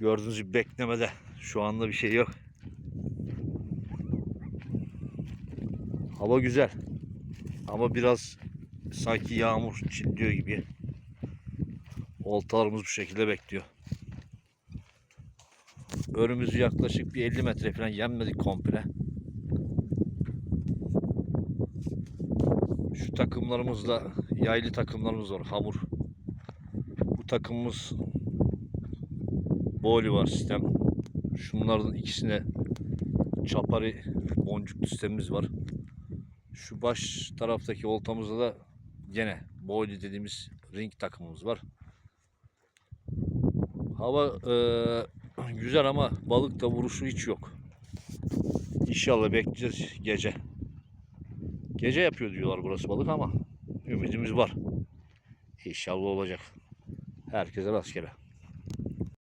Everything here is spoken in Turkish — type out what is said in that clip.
Gördüğünüz gibi beklemede. Şu anda bir şey yok. Hava güzel. Ama biraz sanki yağmur çitliyor gibi. Oltalarımız bu şekilde bekliyor. Önümüzü yaklaşık bir 50 metre falan yenmedik komple. Şu takımlarımızda yaylı takımlarımız var. Hamur. Bu takımımız Boli var sistem. Şunların ikisine çapari boncuklu sistemimiz var. Şu baş taraftaki oltamızda da gene Boli dediğimiz ring takımımız var. Hava eee, güzel ama balık da vuruşu hiç yok. İnşallah bekleyeceğiz gece. Gece yapıyor diyorlar burası balık ama ümidimiz var. İnşallah olacak. Herkese rastgele.